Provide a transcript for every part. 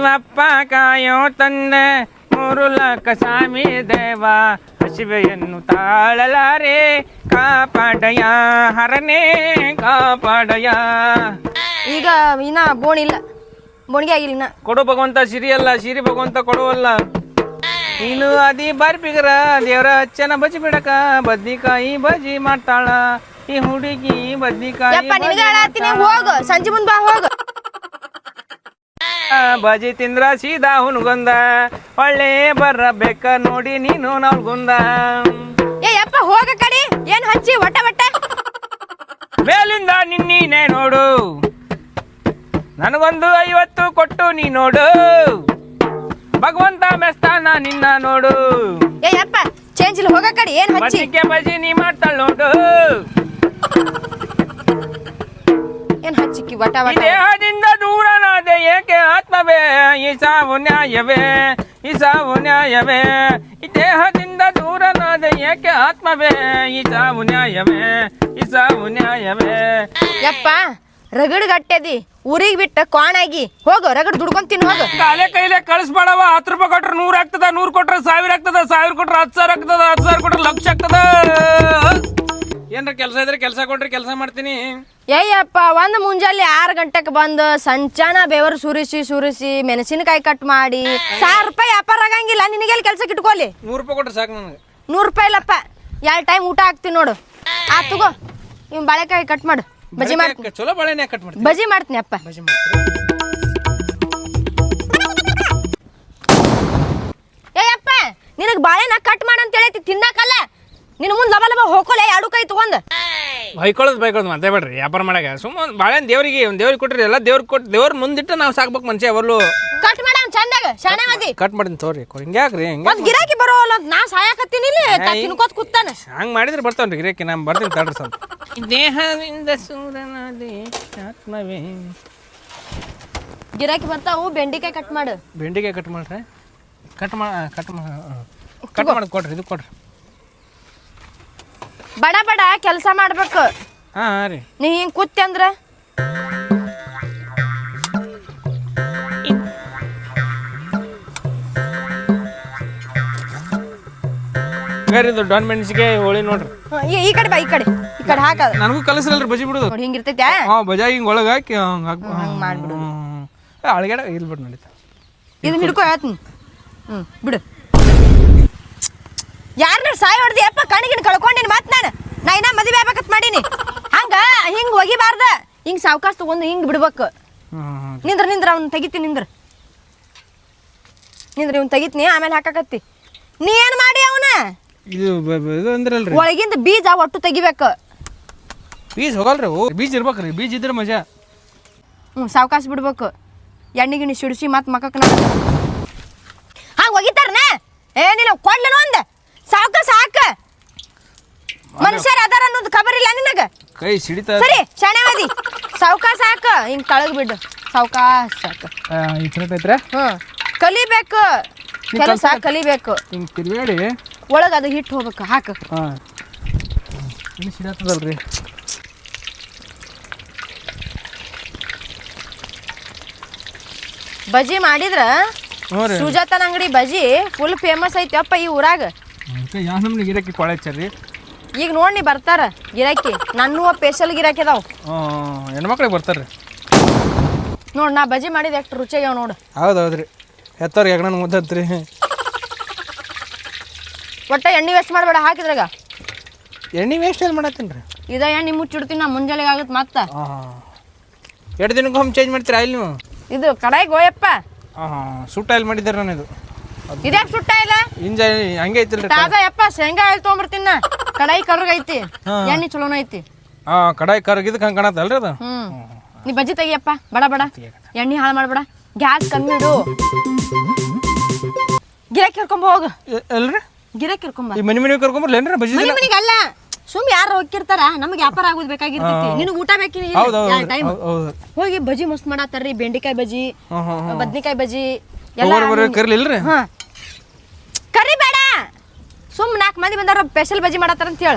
ಶಿವಪ್ಪ ಕಾಯೋ ತಂದೆ ಮೂರು ಲಕ್ಕ ಸ್ವಾಮಿ ದೇವ ಹಸಿವೆಯನ್ನು ತಾಳಲಾರೆ ಕಾಪಾಡಯ ಹರನೇ ಕಾಪಾಡಯ ಈಗ ಇನ್ನ ಬೋಣಿಲ್ಲ ಇಲ್ಲ ಬೋಣಿಗೆ ಆಗಿಲ್ಲ ಇನ್ನ. ಕೊಡು ಭಗವಂತ ಸಿರಿ ಅಲ್ಲ ಸಿರಿ ಭಗವಂತ ಕೊಡುವಲ್ಲ. ನೀನು ಅದಿ ಬರ್ಬಿಗರ ದೇವರ ಅಚ್ಚನ ಬಜಿ ಬಿಡಕ ಬದ್ನಿಕಾಯಿ ಬಜಿ ಮಾಡ್ತಾಳ ಈ ಹುಡುಗಿ ಬದ್ನಿಕಾಯಿ ಹೋಗು ಸಂಜೆ ಮುಂದ್ ಬಾ ಹೋಗು. ಬಜಿ ತಿಂದ್ರ ಸೀದಾ ಹುನ್ಗುಂದ ಒಳ್ಳೆ ಬರಬೇಕ ನೋಡಿ ನೀನು ನಲ್ಗುಂದ ಏ ಯಪ್ಪ ಹೋಗ ಕಡಿ. ಏನ್ ಹಚ್ಚಿ ಒಟ್ಟ ಒಟ್ಟ ಮೇಲಿಂದ ನಿನ್ನೀನೇ ನೋಡು. ನನಗೊಂದು ಐವತ್ತು ಕೊಟ್ಟು ನೀ ನೋಡು. ಭಗವಂತ ಮೆಸ್ತಾನ ನಿನ್ನ ನೋಡು. ಏ ಯಪ್ಪ ಚೇಂಜ್ ಇಲ್ಲ ಹೋಗ ಕಡಿ. ಏನ್ ಹಚ್ಚಿ? ಬದ್ನಿಕೆ ಬಜಿ ನೀ ಮಾಡ್ತಾಳ ನೋಡು. ಏನ್ ಹಚ್ಚಿಕ್ಕಿ ವಟ ಒಟ್ಟ ದೇಹದಿಂದ ದೂರನಾದೆ ಏಕೆ? ಆತ್ಮವೇ ಈ ಸಾವು ನ್ಯಾಯವೇ ಈ ಸಾವು ನ್ಯಾಯವೇ. ಈ ದೇಹದಿಂದ ದೂರನಾದ ಏಕೆ ಆತ್ಮವೇ ಈ ಸಾವು ನ್ಯಾಯವೇ ಈ ಸಾವು ನ್ಯಾಯವೇ. ಯಪ್ಪ ರಗಡ್ ಗಟ್ಟೆದಿ ಊರಿಗೆ ಬಿಟ್ಟ ಕ್ವಾಣಾಗಿ ಹೋಗು ರಗಡ್ ದುಡ್ಕೊಂಡ್ ತಿನ್ ಹೋಗು. ಕಾಲೇ ಕೈಲೇ ಕಳಿಸ್ಬೇಡವ ಹತ್ತು ರೂಪಾಯಿ ಕೊಟ್ರೆ ನೂರು ಆಗ್ತದ ನೂರು ಕೊಟ್ರೆ ಸಾವಿರ ಆಗ್ತದ ಸಾವಿರ ಕೊಟ್ರೆ ಹತ್ತು ಸಾವಿರ ಆಗ್ತದ ಹತ್ತು ಸಾವಿರ ಕೊಟ್ರೆ ಲಕ್ಷ ಆಗ್ತದ. ಏನ್ರ ಕೆಲಸ ಇದ್ರೆ ಕೆಲಸ ಕೊಡ್ರಿ ಕೆಲಸ ಮಾಡ್ತೀನಿ. ಏಯ್ಯಪ್ಪ ಒಂದ್ ಮುಂಜಾನೆ ಆರು ಗಂಟೆಗೆ ಬಂದು ಸಂಚಾನ ಬೆವರು ಸುರಿಸಿ ಸುರಿಸಿ ಮೆಣಸಿನಕಾಯಿ ಕಟ್ ಮಾಡಿ. ಸಾವಿರ ರೂಪಾಯಿ ವ್ಯಾಪಾರ ಆಗಂಗಿಲ್ಲ ನಿನಗೆಲ್ಲಿ ಕೆಲ್ಸಕ್ಕೆ ಇಟ್ಕೊಳ್ಳಿ ನೂರು ರೂಪಾಯಿ ಕೊಟ್ರೆ ಸಾಕು ನನಗೆ. ನೂರು ರೂಪಾಯಿ ಇಲ್ಲಪ್ಪ ಎರಡು ಟೈಮ್ ಊಟ ಹಾಕ್ತೀನಿ ನೋಡು. ಆ ತಗೋ ಇವ್ ಬಾಳೆಕಾಯಿ ಕಟ್ ಮಾಡು. ಬಜಿ ಮಾಡ್ತೀನಿ. ಚಲೋ ಬಾಳೆನೇ ಕಟ್ ಮಾಡ್ತೀನಿ. ಬಜಿ ಮಾಡ್ತೀನಿ ಅಪ್ಪ. ಬಜಿ ಮಾಡ್ತೀನಿ. ಏಯಪ್ಪ ನಿನಗೆ ಬಾಳೆನ ಕಟ್ ಮಾಡಂತ ಹೇಳೈತಿ ತಿನ್ನಕಲ್ಲ? ನಿನ್ನ ಮುಂದೆ ಲಬ ಲಬ ಹೋಗೋಲೆ ಎರಡು ಕೈ ತಗೊಂಡ್. ಬೈಕೊಳ್ಳೋದು ಬೈಕೊಳ್ಳೋದು ಮತ್ತೆ ಬೇಡ್ರಿ ವ್ಯಾಪಾರ ಮಾಡಾಗ ಸುಮ್ಮನೆ ಭಾಳ ದೇವರಿಗೆ ಒಂದು ದೇವ್ರಿಗೆ ಕೊಟ್ರಿ ಎಲ್ಲ ದೇವ್ರಿಗೆ ಕೊಟ್ಟು ದೇವ್ರ ಮುಂದಿಟ್ಟು ನಾವು ಸಾಕ್ಬೇಕು ಮನುಷ್ಯ ಅವರ್ಲು ಕಟ್ ಮಾಡ ಚಂದಾಗ ಶಾಣೆ ಕಟ್ ಮಾಡಿನಿ ತೋರಿ ಹಿಂಗೆ ಯಾಕ್ರಿ ಹಿಂಗೆ ಒಂದ್ ಗಿರಾಕಿ ಬರೋಲ್ಲ ಅಂತ ನಾ ಸಾಯಕತ್ತೀನಿ ಇಲ್ಲಿ ತ- ತಿನ್ಕೋತ್ ಕೂತಾನ. ಹಂಗೆ ಮಾಡಿದ್ರೆ ಬರ್ತಾವ್ರಿ ಗಿರಾಕಿ ನಾನು ಬರ್ತೀನಿ ತಡ್ರಿ ಸ್ವಲ್ಪ. ದೇಹದಿಂದ ಸೂರನಾದೆ ಆತ್ಮವೇ. ಗಿರಾಕಿ ಬರ್ತಾವು ಬೆಂಡಿಕಾಯಿ ಕಟ್ ಮಾಡು. ಬೆಂಡಿಗೆ ಕಟ್ ಮಾಡ್ರಿ? ಕಟ್ ಮಾ ಕಟ್ ಮಾ ಕಟ್ ಮಾಡಿ ಕೊಡ್ರಿ ಇದು ಕೊಡ್ರಿ. ಬಡ ಬಡ ಕೆಲಸ ಮಾಡ್ಬೇಕು. ಹಾ ರೀ. ನೀ ಹಿಂಗ್ ಕೂತಿ ಅಂದ್ರ? ಇದು ಡಾನ್ ಮೆಣಸಿಗೆ ಹೋಳಿ ನೋಡ್ರಿ. ಹ್ಮ್, ಈ- ಈ ಕಡೆ ಬಾ ಈ ಕಡೆ. ಈ ಕಡೆ ಹಾಕದ ನನಗೂ ಕಲಿಸಲ್ರಿ ಬಜಿ ಬಿಡೋದು. ನೋಡಿ ಹಿಂಗಿರ್ತೈತೆ ಹಾಂ ಬಜಾ ಹಿಂಗೆ ಒಳಗ ಹಾಕಿ ಹಂಗ ಹಾಕಿ ಹಂಗ್ ಮಾಡ್ಬಿಡು. ಅಳಗಡೆ ಇಲ್ಲಿ ಬಿಡು ನಡೀತಾ ಇದನ್ನ ಹಿಡ್ಕೊ ಹೇಳ್ತೀನಿ ಹ್ಮ್ ಬಿಡು. ಯಾರನ್ನ ಸಾಯ್ ಹೊಡ್ದಿ ಅಪ್ಪ ಕಣಗಿನ ಕಳ್ಕೊಂಡಿನಿ ಮತ್ತೆ ನಾನು. ನಾ ಇನ್ನ ಮದುವೆ ಆಗ್ಬೇಕಂತ ಮಾಡೀನಿ. ಹಂಗ ಹಿಂಗ್ ಒಗಿಬಾರ್ದ. ಹಿಂಗ್ ಸಾವಕಾಶ ತಗೊಂಡು ಹಿಂಗ್ ಬಿಡ್ಬೇಕು. ನಿಂದ್ರ ನಿಂದ್ರ ಅವ್ನ ತೆಗಿತೀನಿ ನಿಂದ್ರ. ನಿಂದ್ರ ಇವ್ನ ತೆಗಿತೀನಿ ಆಮೇಲೆ ಹಾಕಾಕತ್ತಿ. ನೀ ಏನ್ ಮಾಡಿ ಅವನ? ಇದು ಅಂದ್ರಲ್ರಿ. ಒಳಗಿಂದ ಬೀಜ ಒಟ್ಟು ತೆಗಿಬೇಕು. ಬೀಜ ಹೋಗಲ್ರಿ ಬೀಜ ಇರ್ಬೇಕ್ರಿ ಬೀಜ ಇದ್ರೆ ಮಜಾ. ಹ್ಞೂ ಸಾವಕಾಶ ಬಿಡ್ಬೇಕು. ಎಣ್ಣೆ ಗಿಣ್ಣಿ ಸಿಡಿಸಿ ಮತ್ತೆ ಮಕ್ಕಕ್ಕೆ ನಾವು. ಹಂಗೆ ಒಗಿತಾರನ? ಏನಿಲ್ಲ ಕೊಡ್ಲೇನೋ ಒಂದ? ಸಾವ್ಕಾಸ್ ಸಾಕ. ಮನುಷ್ಯರ ಅದಾರ ಅನ್ನೋದು ಖಬರ್ ಇಲ್ಲ ನಿನಗ. ಕೈ ಸಿಡಿತಾ ಸರಿ ಶಾಣೆವಾದಿ ಸಾವ್ಕಾಸ್ ಸಾಕ. ಹಿಂಗ್ ತಳಗ್ ಬಿಡು. ಸಾವ್ಕಾಸ್ ಸಾಕ. ಈ ಥರ ಐತ್ರೆ ಹ್ಞೂ ಕಲಿಬೇಕು. ಕೆಲಸ ಕಲಿಬೇಕು. ಹಿಂಗೆ ತಿರ್ಬೇಡಿ ಒಳಗೆ ಅದು ಹಿಟ್ಟು ಹೋಗ್ಬೇಕು. ಹಾಕ. ಹಾಂ. ಇನ್ನು ಸಿಡತ್ತದಲ್ರಿ ಬಜಿ ಮಾಡಿದ್ರ ಸುಜಾತನ ಅಂಗಡಿ ಬಜಿ ಫುಲ್ ಫೇಮಸ್ ಐತಿ ಅಪ್ಪ ಈ ಊರಾಗ. ಯಾವ ನಮ್ಗೆ ಗಿಡಕ್ಕೆ ಕೊಳೆ ಹಚ್ಚಾರಿ ಈಗ ನೋಡಿ ಬರ್ತಾರ ಗಿರಾಕಿ. ನನ್ನೂ ಸ್ಪೆಷಲ್ ಗಿರಾಕಿ ಅದಾವ. ಹೆಣ್ಮಕ್ಳಿಗೆ ಬರ್ತಾರೆ ನೋಡ್ ನಾ ಬಜಿ ಮಾಡಿದ ಎಷ್ಟು ರುಚಿಯಾಗ್ಯಾವ ನೋಡು. ಹೌದು ಹೌದ್ರಿ ಎತ್ತವ್ರಿಗೆ ಹೆಗ್ಣ ಮುದ್ದತ್ರಿ ಒಟ್ಟ ಎಣ್ಣೆ ವೇಸ್ಟ್ ಮಾಡಬೇಡ ಹಾಕಿದ್ರಾಗ. ಎಣ್ಣೆ ವೇಸ್ಟ್ ಏನು ಮಾಡತ್ತೀನಿ ರೀ ಇದ ಎಣ್ಣೆ ಮುಚ್ಚಿಡ್ತೀನಿ ನಾ ಮುಂಜಾನೆಗೆ ಆಗುತ್ತೆ ಮತ್ತ. ಎರಡು ಎರಡು ದಿನಕ್ಕೊಮ್ಮೆ ಚೇಂಜ್ ಮಾಡ್ತೀರಾ ಆಯಿಲ್ ನೀವು? ಇದು ಕಡಾಯಿ ಗೋಯಪ್ಪ. ಹಾಂ ಹಾಂ ಸೂಟ್ ಆಯಿಲ್ ಮಾಡಿದ್ದಾರೆ ನಾನು ಇದು. ಇದ್ಯಾಕ್ ಸುಟ್ಟ ಇಲ್ಲ? ಇಂಜ ಹಂಗೆ ಐತಿಲ್ರಿ ತಾಜಾ ಯಪ್ಪ ಶೇಂಗಾ ಆಯಿಲ್ ತೊಗೊಂಬರ್ತೀನಿ ಕಡಾಯಿ ಕರ್ಗ ಐತಿ. ಎಣ್ಣೆ ಚಲೋನ ಐತಿ. ಹಾ ಕಡಾಯಿ ಕರಗಿದಕ್ಕೆ ಹಂಗೆ ಕಾಣತ್ತಲ್ರಿ ಅದು? ಹ್ಮ್. ನೀ ಬಜ್ಜಿ ತೆಗಿಯಪ್ಪ. ಬಡ ಬಡ. ಎಣ್ಣೆ ಹಾಳು ಮಾಡ್ಬೇಡ. ಗ್ಯಾಸ್ ಕಮ್ಮಿ ಇಡು ಗಿರಾಕಿ ಕರ್ಕೊಂಬ ಹೋಗು. ಎಲ್ರಿ? ಗಿರಾಕಿ ಕರ್ಕೊಂಬ ಈ ಮನಿ ಮನೆ ಕರ್ಕೊಂಬರ್ಲೇನ್ರಿ ಬಜ್ಜಿ ಮನಿ ಮನಿಗೆ ಅಲ್ಲ ಸುಮ್ ಯಾರು ಹೋಗಿರ್ತಾರ ನಮ್ಗೆ ವ್ಯಾಪಾರ ಆಗೋದು ಬೇಕಾಗಿರ್ತೈತಿ. ನಿನಗೆ ಊಟ ಬೇಕಿ ಟೈಮ್. ಹೋಗಿ ಬಜಿ ಮಸ್ತ್ ಮಾಡತ್ತಾರ್ರಿ. ಬೆಂಡಿಕಾಯಿ ಬಜಿ ಹ್ಞೂ ಹ್ಞೂ ಬದ್ನಿಕಾಯಿ ಬಜಿ ಎಲ್ಲ ಹೋಗೋರು ಬರೋ ಕರ್ಲಿಲ್ರಿ? ಹಾ. ಕರಿ ಬೇಡ ಸುಮ್ ನಾಲ್ಕು ಮಂದಿ ಬಂದಾರ ಸ್ಪೆಷಲ್ ಬಜಿ ಮಾಡತ್ತಾರ ಅಂತ ಹೇಳ.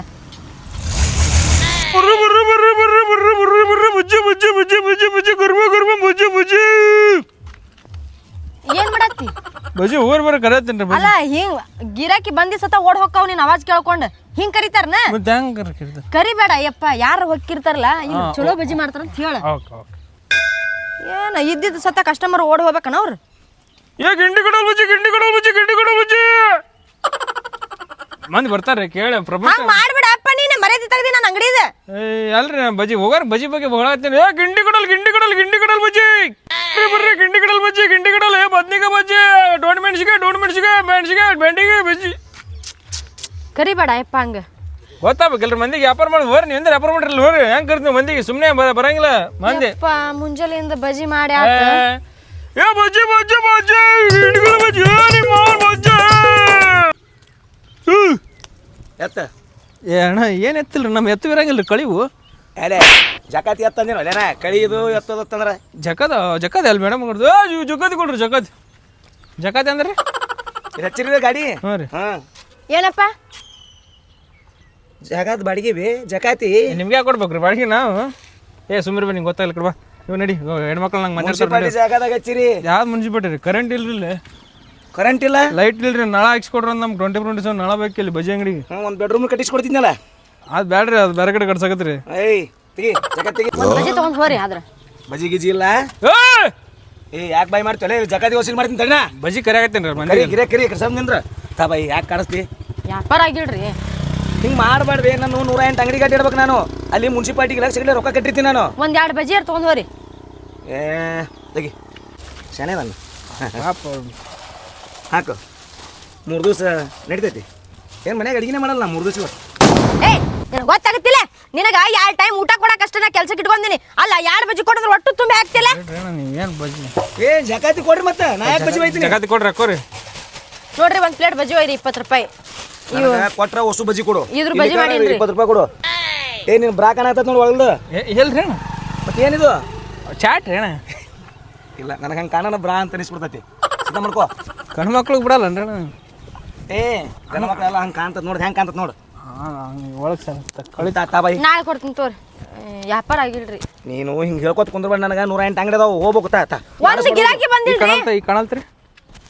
ಬರ್ರಿ ಬರ್ರಿ ಬರ್ರಿ ಬರ್ರಿ ಬರ್ರಿ ಬರ್ರಿ ಬರ್ರಿ ಬಜ್ಜಿ ಬಜ್ಜಿ ಬಜ್ಜಿ ಬಜ್ಜಿ ಬಜ್ಜಿ ಗರ್ಮ ಗರ್ಮ ಬಜ್ಜಿ ಬಜ್ಜಿ. ಗಿರಾಕಿ ಬಜಿ ಹೋಗ್ರಿ ಬರ್ರಿ ಕರೆಯತ್ತೀನಿ ಬಜಿ ಅಲ್ಲ ಹಿಂಗ್ ಗಿರಾಕಿ ಬಂದಿ ಸತ ಓಡ್ ಹೋಗ್ತಾವ್ ನೀನ್ ಅವಾಜ್ ಕೇಳ್ಕೊಂಡ್. ಹಿಂಗ್ ಕರಿತಾರನ? ಮತ್ತೆ ಹೆಂಗ್ ಕರಿಬೇಡ ಯಪ್ಪ ಯಾರು ಹೊಕ್ಕಿರ್ತಾರಲ್ಲ ಇಲ್ಲಿ ಚಲೋ ಬಜ್ಜಿ ಮಾಡ್ತಾರ ಅಂತ ಹೇಳ. Okay okay. ಏನ ಇದ್ದಿದ್ದು ಸತ ಕಸ್ಟಮರ್ ಓಡ್ ಹೋಗ್ಬೇಕನ ಅವ್ರು? ಏ ಗಿಂಡಿ ಕಡಲ್ ಬಜ್ಜಿ ಗಿಂಡಿ ಕಡಲ್ ಬಜ್ಜಿ ಗಿಂಡಿ ಕಡಲ್ ಬಜ್ಜಿ. ಮಂದಿ ಬರ್ತಾರೆ ಕೇಳಿ ಪ್ರಪಂಚ ಹಂಗ್ ಮಾಡ್ಬೇಡ ಅಪ್ಪ ನೀನು ಮರ್ಯಾದೆ ತೆಗ್ದಿ ನನ್ನ ಅಂಗಡಿ ಇದೆ ಏ ಅಲ್ರಿ ಬಜ್ಜಿ ಹೋಗಾರ ಬಜ್ಜಿ ಬಗ್ಗೆ ಹೊಗಳತ್ತೀನಿ ಏ ಗಿಂಡಿ ಕಡಲ್ ಗಿಂಡಿ ಕಡಲ್ ಗಿಂಡಿ ಕಡಲ್ ಬಜ್ಜಿ. ಬರ್ರಿ ಬರ್ರಿ ಗಿಂಡಿ ಕಡಲ್ ಬಜ್ಜಿ ಗಿಂಡಿ ಕಡಲ್ ಏ ಬದ್ನಿಕಾಯಿ ಬಜ್ಜಿ. ಡೋಣ್ ಮೆಣಸಿಗೆ ಡೋಣ್ ಮೆಣಸಿಗೆ ಮೆಣಸಿಗೆ ಬೆಂಡಿಗೆ ಬಜ್ಜಿ. ಕರಿಬೇಡ ಯಪ್ಪ ಹಂಗ. ಗೊತ್ತಾಗ್ಬೇಕಲ್ರಿ ಮಂದಿಗೆ ವ್ಯಾಪಾರ ಮಾಡಿ ಹೋರಿ ನೀವು ವ್ಯಾಪಾರ ಮಾಡ್ರಲ್ಲ ಹೋರಿ ಹೆಂಗ್ ಕರ್ತೀವಿ ಮಂದಿಗೆ ಸುಮ್ಮನೆ ಬರಂಗಿಲ್ಲ ಮಂದಿ. ಯಪ್ಪ ಮುಂಜಾನೆಯಿಂದ ಬಜ್ಜಿ ಮಾಡಿ ಏ, ಆತ. ಏ ಬಜ್ಜಿ ಬಜ್ಜಿ ಬಜ್ಜಿ ಗಿಂಡಿಗಳ ಬಜ್ಜಿ ಏ ನಿಮ್ಮ ಬಜ್ಜಿ. ಎತ್ತ? ಏ ಅಣ್ಣ ಏನು ಎತ್ತಿಲ್ರಿ? ನಮ್ಮ ಎತ್ತು ಇರಂಗಿಲ್ಲ ಕಳಿವು. ಅರೆ ಜಕಾತಿ ಎತ್ತಂದಿನ? ಅಲ್ಲೇನ ಕಳಿದು ಎತ್ತದತ್ತಂದ್ರ ಜಕದ ಜಕದ ಅಲ್ಲಿ ಮೇಡಮ್ ಕೊಡ್ದು ಏ ಜಕತಿ ಕೊಡ್ರಿ ಜಕತಿ. ಜಕಾತಿ ಅಂದ್ರೆ? ಹಚ್ಚಿರಿದ ಗಾಡಿ? ಹ್ಞೂ ರೀ. ಹಾಂ. ಏನಪ್ಪ? ಜಗಾತ್ ಬಾಡಿಗೆ ಬಿ ಜಕಾತಿ. ನಿಮ್ಗೆ ಯಾಕೆ ಕೊಡ್ಬೇಕ್ರಿ? ಬಾಡಿಗೆ ನಾವು. ಏ ಸುಮ್ರಿ ಬನ್ನಿ ಗೊತ್ತಾಗಲ್ಲ ಕಡ್ಬಾ ಇವ್ ನಡಿ ಹೆಣ್ಮಕ್ಳು ನಂಗೆ ಮುನ್ಸಿಪಾಲ್ಟಿ ಮಾತಾಡ್ತಾರೆ ಜಾಗದಾಗ ಹಚ್ಚಿರಿ. ಯಾವ್ದು ಮುನ್ಸಿಪಾಲ್ಟಿ ರೀ? ಕರೆಂಟ್ ಇಲ್ರಿ ಇಲ್ಲಿ ಕರೆಂಟ್ ಇಲ್ಲ? ಲೈಟ್ ಇಲ್ರಿ ನಳ ಹಾಕ್ಸ್ಕೊಡ್ರಿ ಅಂತ ನಮ್ಗೆ ಟ್ವೆಂಟಿ ಟ್ವೆಂಟಿ ಸೆವೆನ್ ನಳ ಬೇಕಿಲ್ಲ ಬಜಿ ಅಂಗಡಿಗೆ. ಹ್ಞೂ ಒಂದು ಬೆಡ್ರೂಮ್ ಕಟ್ಟಿಸ್ಕೊಡ್ತಿದ್ನಲ್ಲ? ಅದು ಬೇಡ್ರಿ ಅದು ಬೇರೆ ಕಡೆ ಕಟ್ಸಕತ್ರಿ. ಏಯ್ ತಿಗಿ ಜಗ ತೆಗಿ. ಬಜ್ಜಿ ತಗೊಂಡ್ ಹೋರಿ ಆದ್ರ. ಬಜಿ ಗಿಜಿ ಇಲ್ಲ? ಏ ಏ ಯಾಕೆ ಬಾಯ್ ಮಾಡ್ತೀವಲ್ಲ ಜಕಾತಿ ವಸೂಲಿ ಮಾಡ್ತೀನಿ ತಣ್ಣ ಬಜಿ ಕರೆ ರೀ ಮನೆ ಕರಿ ಗಿರೆ ಕರಿ ಕರ್ಸಮ್ ನಿಂದ್ರ. ತಾ ಬಾಯಿ ಯಾಕೆ ಕಾಣಿಸ್ತಿ? ವ್ಯಾಪಾರ ಆಗಿಲ್ರಿ. ಹಿಂಗೆ ಮಾಡ್ಬಾರ್ದು ನಾನು ನೂರ ಎಂಟು ಅಂಗಡಿ ಗಡ್ಡಿ ಇಡ್ಬೇಕು ನಾನು. ಅಲ್ಲಿ ಮುನ್ಸಿಪಾಲ್ಟಿಗೆ ಲಕ್ಷ ಗಟ್ಟಲೆ ರೊಕ್ಕ ಕಟ್ಟಿರ್ತೀನಿ ನಾನು. ಒಂದ್ ಎರಡು ಬಜ್ಜಿ ತಗೊಂಡ್ರಿ ಏಗಿ ಏ ತೆಗಿ. ಶಾನೆ ನಾನು. ಹಾಕು. ಮೂರು ದಿವಸ ನಡಿತೈತಿ. ಏನು ಮನ್ಯಾಗ ಅಡಿಗೆನೇ ಮಾಡಲ್ಲ ನಾ ಮೂರು ದಿವಸ ಏಯ್ ನಿನಗೆ ಗೊತ್ತಾಗತ್ತಿಲ್ಲ? ನಿನಗ ಎರಡು ಟೈಮ್ ಊಟ ಕೊಡಕ್ ಅಷ್ಟೇ ನಾ ಕೆಲ್ಸಕ್ಕೆ ಇಟ್ಕೊಂಡಿನಿ. ಅಲ್ಲ ಎರಡು ಬಜಿ ಕೊಡಿದ್ರೆ ಒಟ್ಟು ತುಂಬಿ ಆಗ್ತಿಲ್ಲ ಏನು ಬಜ್ಜಿ ಏ ಜಕಾತಿ ಕೊಡ್ರಿ ಮತ್ತೆ. ನಾ ಯಾಕೆ ಬಜ್ಜಿ ಬೈತೀನಿ? ಜಗತ್ತಿ ಕೊಡ್ರಿ ಹಾಕೋರಿ. ನೋಡ್ರಿ ಒಂದ್ ಪ್ಲೇಟ್ ಬಜ್ಜಿ ಒಯ್ರಿ ಇಪ್ಪತ್ತು ರೂಪಾಯಿ. ಕೊಟ್ರ ಹೊಸು ಬಜಿ ಕೊಡು. ಇದ್ರ ಬಜಿ ಮಾಡೀನ್ರಿ. ಇಪ್ಪತ್ತು ರೂಪಾಯಿ ಕೊಡು. ಏ ನೀನು ಬ್ರಾಕ್ ಅನ್ನತ್ತ ನೋಡಿ ಒಳಗ್ದು ಎಲ್ರಿ ಮತ್ತೆ ಏನಿದು? ಚಾಟ್ ರೀ ಅಣ್ಣ. ಇಲ್ಲ ನನಗೆ ಹಂಗೆ ಕಾಣನ ಬ್ರಾ ಅಂತ ಅನಿಸ್ಬಿಡ್ತೈತಿ. ಸಿದ್ಧ ಮಾಡ್ಕೋ. ಗಂಡು ಮಕ್ಳಿಗೆ ಬಿಡಲ್ಲ ಅಣ್ಣ. ಏ ಗಂಡ ಮಕ್ಕಳೆಲ್ಲ ಹಂಗೆ ಕಾಣ್ತದ ನೋಡಿ ಹೆಂಗೆ ಕಾಣ್ತದ ನೋಡು. ಒಳಗೆ ಸರ್ ಕಳಿತಾ ತಾ ಬಾಯಿ. ನಾಳೆ ಕೊಡ್ತೀನಿ ತೋರಿ. ವ್ಯಾಪಾರ ಆಗಿಲ್ರಿ. ನೀನು ಹಿಂಗೆ ಹೇಳ್ಕೊತ ಕುಂದ್ರಬೇಡ ನನಗೆ ನೂರ ಎಂಟು ಅಂಗಡಿ ಅದಾವ ಹೋಗ್ಬೇಕು ತಾ ತಾ. ಒಂದ್ ಗಿರಾಕಿ ಕಣಲ್ತ ಈ ಕಣಲ್ತ್ರಿ.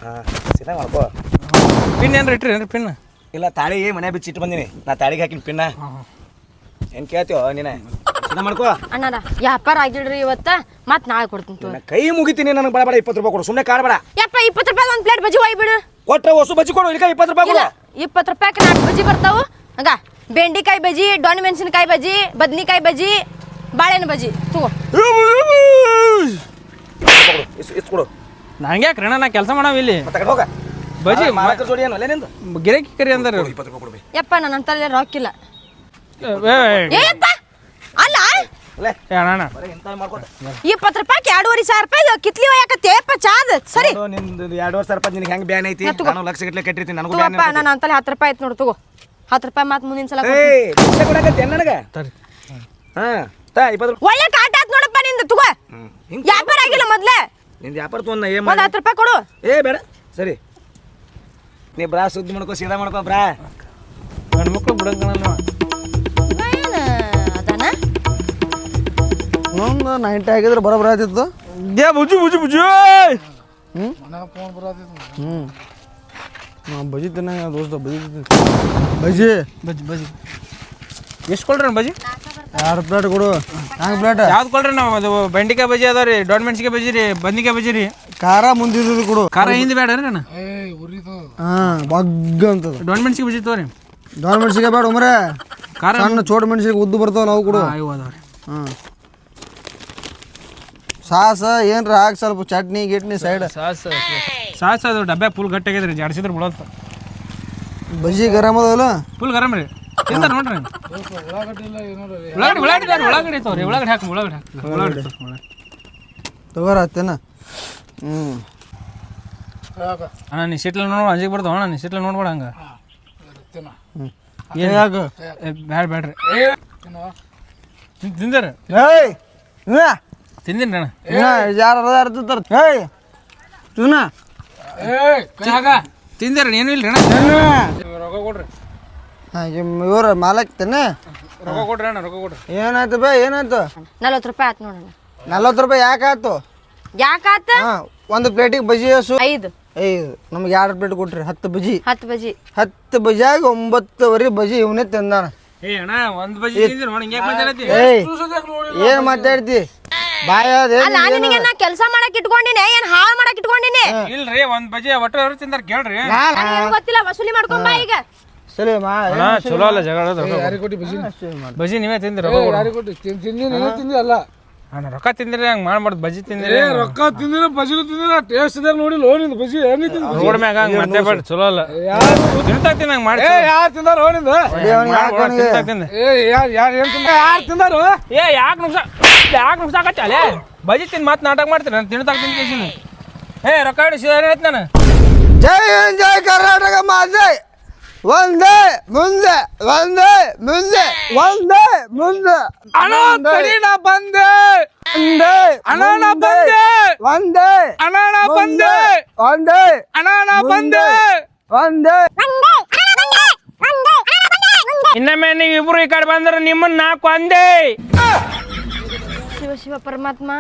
ಹಾಂ ಸಿದ್ಧ ಮಾಡ್ಕೋ. ಪಿನ್ ಏನ್ರಿ ಇಟ್ರಿ ಏನ್ರಿ ಪಿನ್? ಇಲ್ಲ ತಾಳಿ ಮನೆ ಬಿಚ್ಚಿ ಇಟ್ಟು ಬಂದೀನಿ. ನಾ ತಾಳಿಗೆ ಹಾಕಿನ ಪಿನ್ನ. ಏನು ಕೇಳ್ತೀವೋ ನೀನೆ? ಮಾಡ್ಕೋ. ಅಣ್ಣಾರ ವ್ಯಾಪಾರ ಆಗಿಲ್ರಿ ಇವತ್ತ ಮತ್ ನಾಳೆ ಕೊಡ್ತೀನಿ ನನ್ನ ಕೈ ಮುಗಿತೀನಿ ನನಗೆ ಬಡ ಬಡ ಇಪ್ಪತ್ತು ರೂಪಾಯಿ ಕೊಡು. ಸುಮ್ಮನೆ ಕಾಡ್ಬೇಡ ಯಪ್ಪ ಇಪ್ಪತ್ತು ರೂಪಾಯಿ ಒಂದ್ ಪ್ಲೇಟ್ ಬಜ್ಜಿ ಒಯ್ಬಿಡು ಕೊಟ್ರೆ ಹೊಸ ಬಜ್ಜಿ ಕೊಡು ಇಲ್ಲ ಇಪ್ಪತ್ತು ರೂಪಾಯಿ ಇಲ್ಲ ಕೊಡು ಇಪ್ಪತ್ತು ರೂಪಾಯಿ ನಾಲ್ಕು ಬಜ್ಜಿ ಬರ್ತಾವು. ಹಂಗ ಬೆಂಡಿಕಾಯಿ ಬಜ್ಜಿ ಡೊಣ್ ಮೆಣಸಿನಕಾಯಿ ಬಜ್ಜಿ ಬದ್ನಿಕಾಯಿ ಬಜ್ಜಿ ಬಾಳೆಹಣ್ಣು ಬಜ್ಜಿ. ತಗೋ. ಕೊಡು ಇಸ್ ಇಸ್ ಕೊಡು. ನಂಗೆ ಯಾಕೆ ಅಣ್ಣ ನಾ ಕೆಲಸ ಮಾಡೋ ಇಲ್ಲಿ? ಮತ್ತೆ ಕಡೆ ಹೋಗ. ಬಜ್ಜಿ ಮಾಲಕರ ಜೋಡಿ ಏನು ಅಲ್ಲೇ ನಿಂದು? ಗಿರಾಕಿ ಕರಿ ಅಂದ್ರೆ ಇಪ್ಪತ್ತು ರೂಪಾಯಿ ಕೊಡು ಬೇ. ಯಪ್ಪ ನನ್ನ ಅಂತಲ್ಲಿ ರೊಕ್ಕಿಲ್ಲ ಏ ಏ ಅಲ್ಲ ಲೇ ಅಣ್ಣ ಅಣ್ಣ. ಬರೀ ಇಂಥ ಮಾಡ್ಕೊತ. ಇಪ್ಪತ್ತು ರೂಪಾಯಿಗೆ ಎರಡೂವರೆ ಸಾವಿರ ರೂಪಾಯಿ ಕಿತ್ಲಿ ಒಯ್ಯಾಕತ್ತೆ. ಯಪ್ಪ ಚಾದ ಸರಿ. ನಿಂದು ಎರಡುವರೆ ಸಾವಿರ ರೂಪಾಯಿ ನಿನಗೆ ಹೆಂಗ್ ಬ್ಯಾನ್ ಐತಿ. ನಾನು ಲಕ್ಷ ಗಟ್ಟಲೆ ಕಟ್ಟಿರ್ತೀನಿ ನನಗೂ ಬ್ಯಾನ್ ತಗೋಪ್ಪ ನನ್ನ ಅಂತಲ್ಲಿ ಹತ್ತು ರೂಪಾಯಿ ಆಯ್ತು ನೋಡು ತಗೋ. ಹತ್ತು ರೂಪಾಯಿ ಮತ್ತೆ ಮುಂದಿನ ಸಲ ಕೊಡು ಏಯ್ ಭಿಕ್ಷೆ ಕೊಡಕತ್ತಿ ನನಗೆ? ಹಾಂ ತಾ ಇಪ್ಪತ್ತು ರೂಪಾಯಿ. ಒಳ್ಳೆ ಕಾಟ ಆತ್ ನೋಡಪ್ಪ ನಿಂದು ತಗೋ. ವ್ಯಾಪಾರ ಆಗಿಲ್ಲ ಮೊದ್ಲೇ. ನಿಂದು ವ್ಯಾಪಾರ ತೊಗೊಂಡ ಏನು ಒಂದ್ ಮಾಡಿ ಹತ್ತು ರೂಪಾಯಿ ಕೊಡು. ಏ ಬೇಡ ಸರಿ. ನೀ ಬ್ರಾ ಸುದ್ದಿ ಮಾಡ್ಕೋ ಸೀದಾ ಮಾಡ್ಕೋ ಬ್ರಾ. ಹೆಣ್ಮಕ್ಳು ಮಕ್ಳು ಬಿಡಂಗಣ ಅದಾನ? ಇನ್ನೊಂದು ನೈಂಟಿ ಆಗಿದ್ರೆ ಬರೋಬ್ರ ಆತಿತ್ತು ದೇ ಬುಜು ಬುಜು ಬುಜು ಹ್ಞೂ ನಾ ಬಜಿ ತಿನ್ನ ದೋಸ್ತ ಬಜಿ ತಿನ್ನ ಬಜಿ. ಬಜ್ಜಿ ಬಜಿ ಎಷ್ಟು ಕೊಡ್ರಿ ಅಣ್ಣ ಬಜಿ? ಎರಡು ಪ್ಲೇಟ್ ಕೊಡು. ಹ್ಯಾಂಗ ಪ್ಲೇಟ್. ಯಾವ್ದು ಕೊಡ್ರಿ ನಾವು ಅದು ಬೆಂಡಿಕಾಯಿ ಬಜಿ ಅದಾವ ರೀ ದೊಡ್ಡ ಮೆಣಸಿಕಾಯಿ ಬಜ್ಜಿ ರೀ ಬದ್ನಿಕಾಯಿ ಬಜ್ಜಿ ರೀ? ಖಾರ ಮುಂದಿದ್ದು ಕೊಡು. ಖಾರ ಹಿಂದೆ ಬೇಡ ನಾನು ಹಾ ಹಾಂ ಬಗ್ಗ ಅಂತದ. ದೊಡ್ಡ ಮೆಣಸಿಗೆ ಬಜ್ಜಿ ತೋರಿ ದೊಡ್ಡ ಮೆಣಸಿಗೆ ಬೇಡ ಉಮ್ರೆ. ಖಾರ ಸಣ್ಣ ಚೋಟ ಮೆಣಸಿಗೆ ಉದ್ದು ಬರ್ತಾವ ನಾವು ಕೊಡು. ಇವು ಅದಾವ ರೀ ಹಾಂ. ಸಾಸ ಏನ್ರ ಹಾಕಿ ಸ್ವಲ್ಪ ಚಟ್ನಿ ಗಿಟ್ನಿ ಸೈಡ್. Sauce sauce. ಅದು ಡಬ್ಬೆ ಫುಲ್ ಗಟ್ಟಾಗಿದ್ರಿ ರೀ ಜಾಡ್ಸಿದ್ರೆ ಬಿಡೋದು. ಬಜ್ಜಿ ಗರಂ ಅದಲ್ಲ ಫುಲ್ ಗರಂ ರೀ. ತಿಂತಾರ ನೋಡ್ರಿ ಉಳ್ಳಾಗಡ್ಡಿ ಉಳ್ಳಾಗಡ್ಡಿ ಉಳ್ಳಾಗಡ್ಡಿ ಉಳ್ಳಾಗಡ್ಡಿ ಹಾಕಿ ಉಳ್ಳಾಗಡ್ಡಿ ಹಾಕಿ. ತಗೋರ ಹತ್ತೇನ ಅಣ್ಣ ನೀ ಸಿಟ್ಲ ನೋಡ್ ಅಂಜಿಗೆ ಬರ್ತಾವ ಅಣ್ಣ ನೀ ಸಿಟ್ಲ ನೋಡ್ಬೇಡ ಹಂಗ. ಏನು ಯಾಕೆ ಬ್ಯಾಡ ಬ್ಯಾಡ್ರಿ. ತಿಂದಾರ? ಏಯ್ ಇನ್ನ ತಿಂದಿನಿ ಅಣ್ಣ. ಇನ್ನ ಯಾರು ಅರ್ತಾರ ಏಯ್ ತಿನ್ನ. ತಿಂದಾರ ಏನು ಇಲ್ರಿ ಅಣ್ಣ? ರೊಕ್ಕ ಕೊಡ್ರಿ. ಇವ್ರ ಮಾಲಕ್ ತಿನ್ನ. ರೊಕ್ಕ ಕೊಡ್ರಿ ಅಣ್ಣ ರೊಕ್ಕ ಕೊಡ್ರಿ. ಏನಾಯ್ತು ಬೇ ಏನಾಯ್ತು? ನಲ್ವತ್ತು ರೂಪಾಯಿ ಆಯ್ತು ನೋಡೋಣ ನಲ್ವತ್ತು ರೂಪಾಯಿ ಯಾಕೆ ಆಯ್ತು ಯಾಕಾತ ಹಾಂ ಒಂದು ಪ್ಲೇಟಿಗೆ ಬಜ್ಜಿ ಹಸು? ಐದು. ಐದು. ನಮ್ಗೆ ಎರಡು ಪ್ಲೇಟ್ ಕೊಟ್ರಿ ಹತ್ತು ಬಜಿ ಹತ್ತು ಬಜಿ ಹತ್ತು ಬಜಿಯಾಗ ಒಂಬತ್ತುವರೆ ಬಜಿ ಇವನೇ ತಿಂದಾನ. ಏ ಅಣ್ಣ ಒಂದ್ ಬಜಿ ತಿಂದಿರ ನೋಡಿ ಹಿಂಗ್ಯಾಕ್ ಮಾತಾಡತ್ತಿ ಏಯ್ ಏನ್ ಮಾತಾಡ್ತಿ? ಬಾಯ ಅಲ್ಲ ನಿನಗೆ ನಾ ಕೆಲಸ ಮಾಡಕ್ ಇಟ್ಕೊಂಡಿನಿ ಏನ್ ಹಾಳು ಮಾಡಕ್ ಇಟ್ಕೊಂಡಿನಿ? ಇಲ್ರಿ ಒಂದ್ ಬಜಿ ಒಟ್ಟು ಅವ್ರು ತಿಂದಾರ ಕೇಳ್ರಿ. ನನಗೇನ್ ಗೊತ್ತಿಲ್ಲ ವಸೂಲಿ ಮಾಡ್ಕೊಂಡ್ ಬಾ ಈಗ. ಸರಿ ಮಾ ಅಣ್ಣ ಚಲೋ ಅಲ್ಲ ಜಗಳ ಕೊಟ್ಟು ಬಜಿ ಬಜಿ ನೀವೇ ತಿಂದ್ರಿ ಯಾರಿಗೆ ಕೊಟ್ಟು? ತಿಂದಿ ನೀನು ತಿಂದಿ ಅಲ್ಲ. ಅಣ್ಣ ರೊಕ್ಕ ತಿಂದ್ರೆ ಹಂಗ್ ಮಾಡ್ಬಾರ್ದು ಬಜಿ ತಿಂದ್ರೆ ಏ ರೊಕ್ಕ ತಿಂದಿರ ಬಜಿನೂ ತಿಂದಿರ ಟೇಸ್ಟ್ ಇದಾಗ ನೋಡಿ ಲೋನಿಂದ ಬಜಿ ಏನಿ ತಿಂದ? ರೋಡ್ ಮ್ಯಾಗ ಹಂಗೆ ಮತ್ತೆ ಬೇಡ ಚಲೋ ಅಲ್ಲ. ತಿಂತಾಗ ಹಂಗೆ ಮಾಡಿ ಏ ಯಾರು ತಿಂದಾರ ಲೋನಿಂದ ತಿಂತಾಗ ತಿಂದ. ಏ ಯಾರು ಯಾರು ಏನು ತಿಂದ ಯಾರು ತಿಂದಾರು? ಏ ಯಾಕೆ ನುಗ್ಸ ಯಾಕೆ ನುಗ್ಸಾಕತ್ತಲೆ ಬಜಿ ತಿಂದು ಮತ್ತೆ ನಾಟಕ ಮಾಡ್ತೀನಿ ನಾನು ತಿಂತಾಗ ತಿಂತೀನಿ ಏ ರೊಕ್ಕ ಹಿಡಿ ಸೀದಾ ಐತೆ ನಾನು? ಜೈ ಜೈ ಕರ್ನಾಟಕ ಮಾತೆ. ಒಂದೇ ಮುಂದೆ ಒಂದೇ ಮುಂದೆ. ಒಂದೇ ಮುಂದೆ ಅಣ್ಣ ತಡಿ ನಾ ಬಂದೆ. ಒಂದೇ ಅಣ್ಣ ನಾ ಬಂದೆ. ಒಂದೇ ಅಣ್ಣ ನಾ ಬಂದೆ. ಒಂದೇ ಅಣ್ಣ ನಾ ಬಂದೆ. ಒಂದೇ. ಇನ್ನೊಮ್ಮೆ ನೀವು ಇಬ್ರು ಈ ಕಡೆ ಬಂದ್ರೆ ನಿಮ್ಮನ್ನ ನಾಲ್ಕು ಒಂದೇ ಶಿವ ಶಿವ ಪರಮಾತ್ಮ.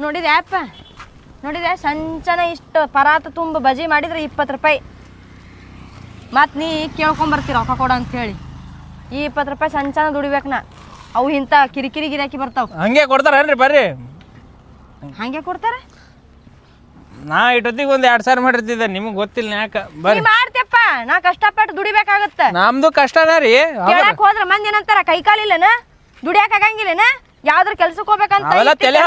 ನೋಡಿದೆ ಅಪ್ಪ ನೋಡಿದೆ? ಸಂಚನ ಇಷ್ಟು ಪರಾತ ತುಂಬ ಬಜಿ ಮಾಡಿದ್ರೆ ಇಪ್ಪತ್ತು ರೂಪಾಯಿ. ಮತ್ತೆ ನೀ ಕೇಳ್ಕೊಂಬರ್ತೀರ ರೊಕ್ಕ ಕೊಡ ಅಂತ ಹೇಳಿ. ಈ ಇಪ್ಪತ್ತು ರೂಪಾಯಿ ಸಂಚನ ದುಡಿಬೇಕು ನಾ. ಅವು ಇಂಥ ಕಿರಿಕಿರಿ ಗಿರಾಕಿ ಬರ್ತಾವ. ಹಂಗೆ ಕೊಡ್ತಾರೇನ್ರಿ ಬರ್ರಿ? ಹಂಗೆ ಕೊಡ್ತಾರ? ನಾ ಇಟ್ಟೊತ್ತಿಗೆ ಒಂದ್ ಎರಡು ಸಾವಿರ ಮಾಡಿರ್ತಿದ್ದೆ ನಿಮ್ಗೆ ಗೊತ್ತಿಲ್ಲ ಯಾಕೆ ನೀ ಬರ್ರಿ ಮಾಡ್ತೇಪ್ಪ ನಾ ಕಷ್ಟಪಟ್ಟು ದುಡಿಬೇಕಾಗತ್ತ. ನಮ್ದು ಕಷ್ಟನ ರೀ. ಕೇಳಕ್ ಹೋದ್ರ ಮಂದಿ ಏನಂತಾರ ಕೈ ಕಾಲಿಲ್ಲನ ದುಡಿಯಾಕ ಆಗಂಗಿಲ್ಲನ? ಯಾವ್ದ್ರ ಕೆಲ್ಸಕ್ಕೆ ಹೋಗ್ಬೇಕಂತ ಅವೆಲ್ಲ ತಲೆ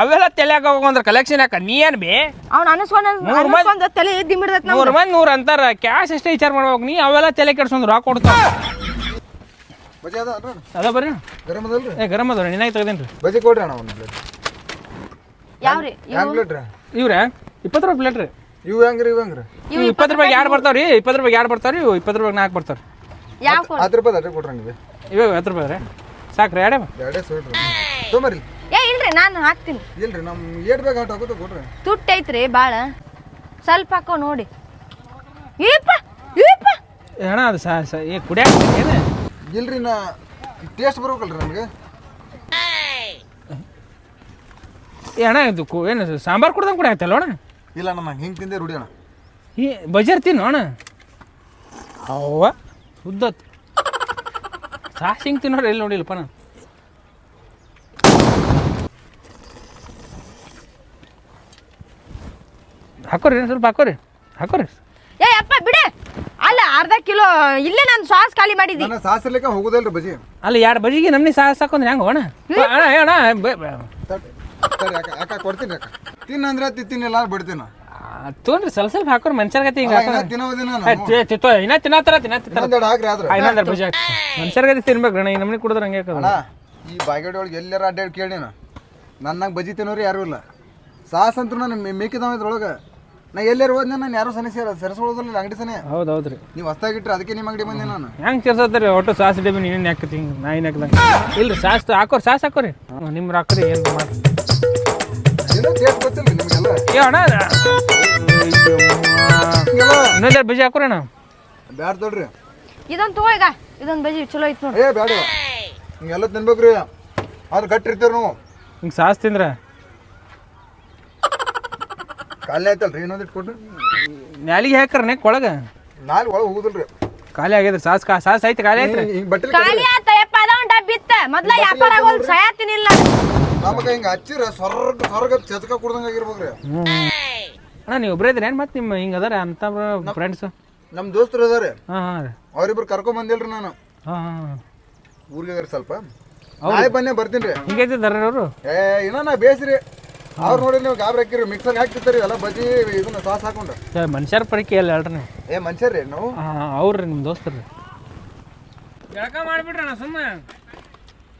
ಅವೆಲ್ಲ ತಲೆ ಹೋಗಂದ್ರ ಕಲೆಕ್ಷನ್ ಯಾಕ ನೀ ಏನ್ ಬಿ? ಅವ್ನ ಅನಸ್ಕೊಂಡ್ ಮೂರ್ ಮಂದಿ- ಅನಸ್ಕೊಂಡ್ ತಲೆ ದಿಮ್ಮಿಡ್ದೈತ್ ನೂರ್ ಮಂದಿ ನೂರ್ ಅಂತಾರ. ಕ್ಯಾಶ್ ಎಷ್ಟೇ ವಿಚಾರ ಮಾಡ್ಬೇಕು. ನೀ ಅವೆಲ್ಲ ತಲೆ ಕೆಡ್ಸೊಂದ್ ರೊಕ್ಕ ಕೊಡ್ತಾವ ಬಜಿ ಅದ ಅದ ಬರ್ರಿ ಗರಂ ಅದಲ್ರಿ ಏ ಗರಮ್ ಅದ ನಿನ್ನಾಗಿ ತೆಗ್ದೇನ್ರಿ? ಬಜೆ ಕೊಡ್ರಿ ಅಣ್ಣ ಒಂದು ಪ್ಲೇಟ್. ಯಾವ್ರಿ ಹೆಂಗ್ ಪ್ಲೇಟ್ ರೀ? ಇವ್ರ? ಇಪ್ಪತ್ತು ರೂಪಾಯಿ ಪ್ಲೇಟ್ ರೀ. ಇವು ಹೆಂಗ್ರಿ ಇವು ಹೆಂಗ್ರಿ ಇವು ಇಪ್ಪತ್ತು ರೂಪಾಯಿ ಎರಡು ಬರ್ತಾವ್ರಿ? ಇಪ್ಪತ್ತು ರೂಪಾಯಿ ಎರಡು ಬರ್ತಾವ್ರಿ? ಇವು ಇಪ್ಪತ್ತು ರೂಪಾಯಿ ನಾಲ್ಕು ಬರ್ತಾವ್ರಿ. ಯಾವ ಕೊಡ್ ಹತ್ತು ರೂಪಾಯಿ ಅಟ್ರಿ ಕೊಡ್ರಿ ನೀವು ಇವಾಗ ಹತ್ತು ರೂಪಾಯಿ ರೀ. ಸಾಕ್ರಿ ಎರಡೇ ಎರಡೇ ಸ್ವೀಟ್ ರೀ. ತೊಂಬರ್ರಿ. ಏ ಇಲ್ರಿ ನಾನು ಹಾಕ್ತೀನಿ. ಇಲ್ರಿ ನಮ್ ಏಟ್ ಬೇಕು ಆಟ ಹಾಕೋತ ಕೊಡ್ರಿ. ತುಟ್ಟಿ ಐತ್ರಿ ಬಾಳ. ಸ್ವಲ್ಪ ಹಾಕೋ ನೋಡಿ. ಈಪ ಈಪ ಏ ಅಣ್ಣ ಅದು ಸಾ ಸಾ ಏ ಕುಡಿಯಾಕ ಏನು? ಇಲ್ರಿ ನಾ ಟೇಸ್ಟ್ ಬರ್ಬೇಕಲ್ರಿ ನಮ್ಗೆ ಏ ಅಣ್ಣ ಇದು ಕು- ಏನು ಸಾಂಬಾರು ಕುಡ್ದಂಗೆ ಕುಡಿಯಾಕತ್ತಲ್ಲ ಅಣ್ಣ? ಇಲ್ಲ ಅಣ್ಣ ನಂಗೆ ಹಿಂಗೆ ತಿಂದೆ ರೂಢಿ ಅಣ್ಣ. ಈ ಬಜಾರ್ ತಿನ್ನು ಅಣ್ಣ. ಅವ್ವ ಉದ್ದತ್. ಸಾಸ್ ಹಿಂಗೆ ತಿನ್ನೋರು ಎಲ್ಲಿ ನೋಡಿಲ್ಲಪ್ಪ ನಾನು ಹಾಕೋರಿ ಏನು ಸ್ವಲ್ಪ ಹಾಕೋರಿ. ಹಾಕೋರಿ. ಏ ಅಪ್ಪ ಬಿಡೆ. ಅರ್ಧ ಕಿಲೋ ಇಲ್ಲೇ ನಾನು ಸಾಸ್ ಖಾಲಿ ಮಾಡಿದ್ದಿ. ನನ್ನ ಸಾಸಿರ್ಲಿಕ್ಕ ಹೋಗುದಲ್ರಿ ಬಜಿ ಅಲ್ಲಿ ಎರಡು ಬಜಿಗೆ ನಮ್ನಿ ಸಾಸ್ ಹಾಕೊಂಡ್ರೆ ಹೆಂಗೆ ಅಣ್ಣ ಅಣ್ಣ ಅಣ್ಣ ಬೆ- ಬೆ- ತಡ್ರಿ ಸರಿ ಅಕ್ಕ ಅಕ್ಕ ಕೊಡ್ತೀನಿ ಅಕ್ಕ ತಿನ್ನಂದ್ರೆ ತಿನ್ನಿಲ್ಲ ಬಿಡ್ತೀನಿ. ಆ, ತೊಗೊಂಡ್ರಿ ಸ್ವಲ್ಪ ಸ್ವಲ್ಪ ಹಾಕೋರಿ ಮನುಷ್ಯರ್ಗತಿ ಹಿಂಗ ತಿನ್ನೋದಿನ ತಿತ್ತೋ ಇನ್ನ ತಿನ್ನತ್ತಾರ ತಿನ್ನತ್ತಾರ ಇನ್ನೊಂದೆರಡು ಹಾಕ್ರಿ ಆದ್ರೆ. ಇನ್ನೊಂದರ ಬಜಿ ಹಾಕಿ. ಮನುಷ್ಯರ್ಗತಿ ತಿನ್ಬೇಕು ಅಣ್ಣ ಈ ನಮ್ನಿ ಕುಡಿದ್ರೆ ಹಂಗೆ ಅಣ್ಣ ಈ ಬಾಗೇಡಿ ಒಳಗೆ ಎಲ್ಲಾರ ಅಡ್ಡಾಡಿ ಕೇಳಿ ನಾನು. ನನ್ನಾಗ ಬಜಿ ತಿನ್ನೋರು ಯಾರು ಇಲ್ಲ. ಸಾಸ್ ಅಂತೂ ನಾನು ಮೇಕಿದವ ಇದ್ರೊಳಗೆ. ನಾ ಎಲ್ಲಾರು ಹೋದ್ನ ನಾನು ಯಾರು ಸನಿ ಸೇರ ಸೆರಸೋದಿಲ್ಲ ಅಂಗಡಿ ಸನಿ ಹೌದು ಹೌದ್ರಿ ನೀವು ಹೊಸ್ತಾಗಿಟ್ರೆ ಅದಕ್ಕೆ ನಿಮ್ಮ ಅಂಗಡಿ ಬಂದೆ ನಾನು. ಹೆಂಗ್ ಸೇರ್ಸತ್ತೀರಿ ಒಟ್ಟು ಸಾಸ್ ಡಬ್ಬಿ ನೀನು ಹಾಕತಿ? ಹಿಂಗೆ ನಾ ಏನು ಹಾಕ್ದಂಗೆ. ಇಲ್ರಿ ಸಾಸ್ ಹಾಕೋರಿ ಸಾಸ್ ಹಾಕೋರಿ. ನಿಮ್ಮ ಹಾಕೋರಿ ಏನು ಮಾಡಿ ಏನೋ ಟೇಸ್ಟ್ ಗೊತ್ತಿಲ್ಲ ನಿಮಗೆಲ್ಲ. ಏ ಅಣ್ಣ ಇನ್ನೊಂದೆರಡು ಬಜಿ ಹಾಕೋರಿ ಅಣ್ಣ? ಬ್ಯಾಡ ತೊಡ್ರಿ. ಇದೊಂದು ತಗೋ ಈಗ. ಇದೊಂದು ಬಜಿ ಚಲೋ ಐತ್ ನೋಡಿ ಏ ಬ್ಯಾಡ. ಹಿಂಗೆಲ್ಲ ತಿನ್ಬೇಕ್ರಿ. ಆದ್ರೆ ಗಟ್ಟಿ ಇರ್ತೀವಿ ನಾವು. ಹಿಂಗೆ ಸಾಸ್ ತಿಂದ್ರೆ? ಖಾಲಿ ಆಯ್ತಲ್ರಿ ಇನ್ನೊಂದು ಕೊಡ್ರಿ ನ್ಯಾಲಿಗೆ ನೆಕ್ ಕೊಳಗೆ? ನಾಲ್ಕು ಒಳಗೆ ಹೋಗುದಿಲ್ರಿ. ಖಾಲಿ ಆಗಿದೆ ಸಾಸ್ ಕಾ ಸಾಸ್ ಐತಿ ಖಾಲಿ ಐತ್ರಿ ಹಿಂಗೆ ಬಟ್ಟೆ ಖಾಲಿ ಆತ ಯಪ್ಪ ಅದ ಒಂದು ಡಬ್ಬಿ ಇತ್ತ. ಮೊದ್ಲ ವ್ಯಾಪಾರ ಆಗೋದು ಸಯಾತಿನಿಲ್ಲ ನಮಗೆ ಹಿಂಗೆ ಹಚ್ಚಿರ ಸ್ವರ್ಗ ಸ್ವರ್ಗ ಚದಕ ಕುಡ್ದಂಗೆ ಆಗಿರ್ಬೇಕ್ರಿ ಹ್ಞೂ ಅಣ್ಣ ನೀವು ಇಬ್ರೇ ಇದ್ರಿ ಏನು ಮತ್ತೆ ನಿಮ್ಮ ಹಿಂಗೆ ಅದಾರ? ಅಂತ ಫ್ರೆಂಡ್ಸ್ ನಮ್ಮ ದೋಸ್ತರು ಅದಾರೆ ಹಾಂ ಹಾಂ ರೀ ಅವ್ರಿಬ್ರು ಕರ್ಕೊಂಡ್ ಬಂದಿಲ್ರಿ ನಾನು. ಹಾಂ ಹಾಂ ಊರಿಗೆ ಅದಾರ ಸ್ವಲ್ಪ. ನಾಳೆ ಬನ್ನಿ ಬರ್ತೀನಿ ರೀ. ಹಿಂಗೈತಿದ್ದಾರ ಅವರು ಏ ಏನೋ ನಾ ಬೇಸ್ರಿ. ಅವ್ರು ನೋಡಿ ನೀವು ಗಾಬ್ರಿ ಹಾಕಿರಿ ಮಿಕ್ಸರ್ ಹಾಕ್ತಿರ್ತಾರೆ ಎಲ್ಲ ಬಜ್ಜಿ ಇದನ್ನ ಸಾಸ್ ಹಾಕೊಂಡು ಮನುಷ್ಯರ ಪರಿಕೆ ಅಲ್ಲ ಹೇಳ್ರಿ ನೀವು. ಏ ಮನುಷ್ಯರಿ ನಾವು? ಅವ್ರಿ ನಿಮ್ಮ ದೋಸ್ತರು. ರೀ ಜಳಕ ನಾ ಅಣ್ಣ ಸುಮ್ಮನೆ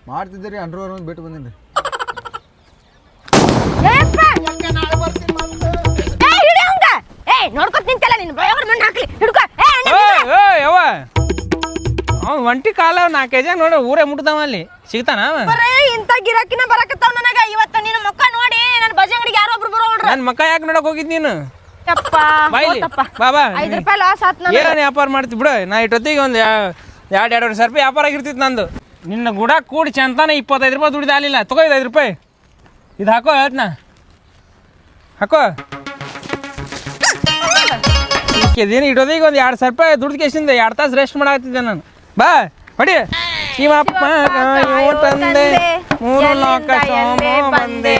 ಮಾಡ್ತಿದ್ದೀರಿ ಅಂಡ್ರವರ್ ಒಂದು ಬಿಟ್ಟು ಬಂದೀನಿ ಏಪ್ಪ! ಏ ಹಿಡಿ ಅವಂಗ ಏ ನೋಡ್ಕೊತ ನಿಂತಲ್ಲ ನಿನ್ನ ಬಯೋಗ್ರ ಮಣ್ಣು ಹಾಕ್ಲಿ. ಹಿಡ್ಕೊ. ಏ ಅಣ್ಣ, ಏ ಯವ್ವ. ಅವ್ನು ಒಂಟಿ ಕಾಲ ನಾಲ್ಕು ಕೆಜಿ ನೋಡಿ ಊರೇ ಮುಟ್ತಾವ ಅಲ್ಲಿ. ಸಿಗ್ತಾನ ಇಂತ ಬರೇ ಇಂಥ ಗಿರಾಕಿನ ಬರಕತ್ತಾವ ನನಗೆ. ಇವತ್ತು ನಿನ್ನ ಮುಖ ಬಜಿ ಅಂಗಡಿಗೆ ಯಾರೋ ಒಬ್ರು ಬರೋಳ್ರ ನನ್ನ ಮಕ್ಕ ಯಾಕೆ ನೋಡಕ್ ಹೋಗಿದ್ ನೀನು? ಯಪ್ಪ ಬಾ ಇಲ್ಲಿ ಹೋತಪ್ಪ. ಬಾ ಬಾ. ಐದು ರೂಪಾಯಿ ಲಾಸ್ ಆತ್ ನನಗೆ ಏನು ವ್ಯಾಪಾರ ಮಾಡ್ತಿ ಬಿಡು. ನಾ ಇಟ್ಟೊತ್ತಿಗೆ ಒಂದು ಎರಡು ಎರಡ್ ಸಾವಿರ ರೂಪಾಯಿ ವ್ಯಾಪಾರ ಆಗಿರ್ತಿತ್ತು ನಂದು. ನಿನ್ನ ಗುಡ ಕೂಡಿ ಚಂತಾನೆ ಇಪ್ಪತ್ತೈದು ರೂಪಾಯಿ ದುಡಿದ ಆಲಿಲ್ಲ. ತಗೋ ಇದು ಐದು ರೂಪಾಯಿ. ಇದು ಹಾಕೋ ಹೇಳ್ತನ. ಹಾಕೋ. ನಾಲ್ಕು ದಿನ ಇಡೋದೀಗ ಒಂದು ಎರಡು ಸಾವಿರ ರೂಪಾಯಿ ದುಡ್ಡು ಕೇಸಿಂದ ಎರಡು ತಾಸು ರೆಸ್ಟ್ ಮಾಡಾಕತ್ತಿದ್ದೆ ನಾನು. ಬಾ ಹೊಡಿ. ಶಿವಪ್ಪ ತಂದೆ. ಮೂರು ಲೋಕ ಸೋಮ ಬಂದೆ.